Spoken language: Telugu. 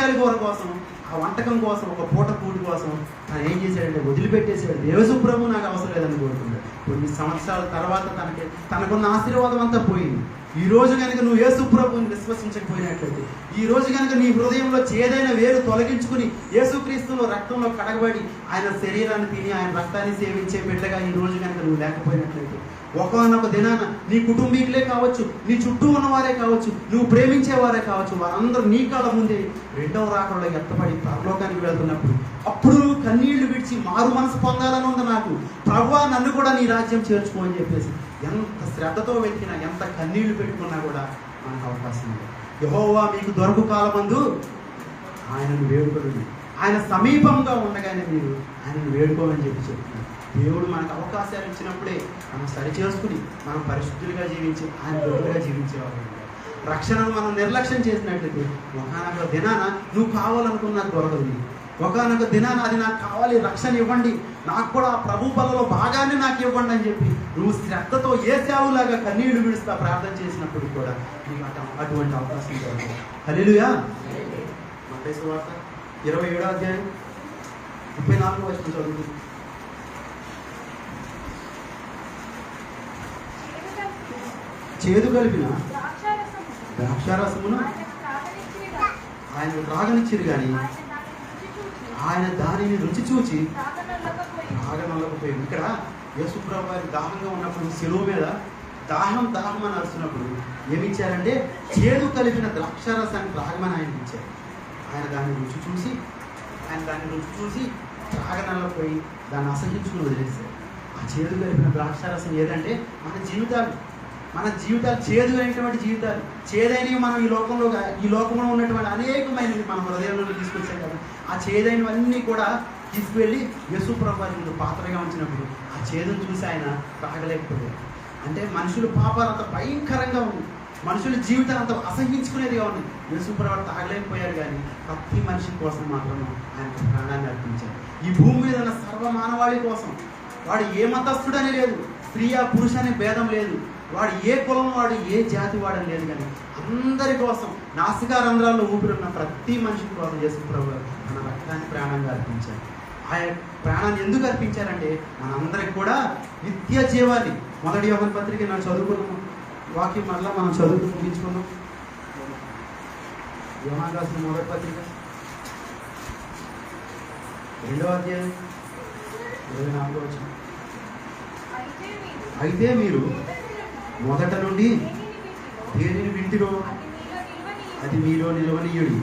కూరగాయల కూర కోసం ఆ వంటకం కోసం ఒక పూట కూడి కోసం తను ఏం చేశాడంటే వదిలిపెట్టేసాడు దేవసుప్రభు నాకు అవసరం లేదని కోరుకున్నాడు. కొన్ని సంవత్సరాల తర్వాత తనకి తనకున్న ఆశీర్వాదం అంతా పోయింది. ఈ రోజు కనుక నువ్వు యేసుప్రభుని విశ్వసించకపోయినట్లయితే ఈ రోజు కనుక నీ హృదయంలో చేదైన వేరు తొలగించుకుని యేసుక్రీస్తులో రక్తంలో కడగబడి ఆయన శరీరాన్ని తిని ఆయన రక్తాన్ని సేవించే బిడ్డగా ఈ రోజు కనుక నువ్వు లేకపోయినట్లయితే ఒకనొక దినాన నీ కుటుంబీకులే కావచ్చు నీ చుట్టూ ఉన్నవారే కావచ్చు నువ్వు ప్రేమించేవారే కావచ్చు వారందరూ నీ కాలం ముందే రెండవ రాకడలో ఎత్తపడి పరలోకానికి వెళ్తున్నప్పుడు అప్పుడు కన్నీళ్ళు మారు మనసు పొందాలని ఉంది నాకు. ప్రభువా నన్ను కూడా నీ రాజ్యం చేర్చుకో అని చెప్పేసి ఎంత శ్రద్ధతో వెతికినా ఎంత కన్నీళ్ళు పెట్టుకున్నా కూడా మనకు అవకాశం ఉంది యహోవా మీకు దొరకు కాలమందు ఆయనను వేడుకోండి ఆయన సమీపంగా ఉండగానే మీరు ఆయనను వేడుకోమని చెప్పి చెప్తున్నారు. దేవుడు మనకు అవకాశాలు ఇచ్చినప్పుడే మనం సరి చేసుకుని మనం పరిశుద్ధులుగా జీవించి ఆయన దొరకగా జీవించేవాళ్ళు రక్షణను మనం నిర్లక్ష్యం చేసినట్లయితే ఒకనొక దినాన నువ్వు కావాలనుకున్న దొరకదు నీకు. ఒకనొక దినాన అది నాకు కావాలి రక్షణ ఇవ్వండి. నాకు కూడా ఆ ప్రభు బలలో భాగాన్ని నాకు ఇవ్వండి అని చెప్పి నువ్వు శ్రద్ధతో ఏ సేవలాగా కన్నీళ్ళు విడుస్తా ప్రార్థన చేసినప్పుడు కూడా నీకు అటువంటి అవకాశం మత్తయి సువార్త ఇరవై ఏడో అధ్యాయం ముప్పై నాలుగు వచ్చిన చదువుతుంది. చేదు కలిపిన ద్రాక్షారసమును ఆయన త్రాగనిచ్చిరు కానీ ఆయన దానిని రుచి చూచి త్రాగనల్లకపోయింది ఇక్కడ యేసుప్రభు వారి దాహంగా ఉన్నప్పుడు సెలవు మీద దాహం దాహం అని అరుస్తున్నప్పుడు ఏమి ఇచ్చారంటే చేదు కలిపిన ద్రాక్షారసాన్ని త్రాగమని ఆయన ఇచ్చారు. ఆయన దాన్ని రుచి చూసి ఆయన దాన్ని రుచి చూసి త్రాగనల్లపోయి దాన్ని అసహించుకుని వదిలేశారు. ఆ చేదు కలిపిన ద్రాక్షారసం ఏదంటే మన జీవితాలు. మన జీవితాలు చేదు అయినటువంటి జీవితాలు. చేదైనవి మనం ఈ లోకంలో ఈ లోకంలో ఉన్నటువంటి అనేకమైనవి మన హృదయంలో తీసుకొచ్చాం కదా. ఆ చేదైనవన్నీ కూడా తీసుకువెళ్ళి యశు ప్రభావితుడు పాత్రగా ఉంచినప్పుడు ఆ చేదును చూసి ఆయన తాగలేకపోయారు. అంటే మనుషుల పాపాలు అంత భయంకరంగా ఉంది మనుషుల జీవితాలు అంత అసహించుకునేదిగా ఉంది యేసు తాగలేకపోయారు కానీ ప్రతి మనిషి కోసం మాత్రం ఆయన ప్రాణాన్ని అర్పించారు. ఈ భూమి మీద ఉన్న సర్వ మానవాళి కోసం వాడు ఏ మతస్థుడని లేదు. స్త్రీ ఆ పురుష అనే భేదం లేదు. వాడు ఏ కులం వాడు ఏ జాతి వాడని లేదు కానీ అందరి కోసం నాసికా రంధ్రాల్లో ఊపిరున్న ప్రతి మనిషి కోసం యేసు ప్రభు మన రక్తాన్ని ప్రాణంగా అర్పించారు ఆయన ప్రాణాన్ని ఎందుకు అర్పించారంటే మనందరికి కూడా నిత్య జీవాన్ని మొదటి యోగన్ పత్రిక మనం చదువుకున్నాము. వాక్యం మళ్ళా మనం చదువుకు ముగించుకున్నాం యోహాన్ రాసిన మొదటి పత్రిక. రెండవ అధ్యాయం ఇరవై నాలుగో వచ్చిన అయితే మీరు మొదట నుండి దేనిని వింటిరో అది మీలో నిలవనీయుడి.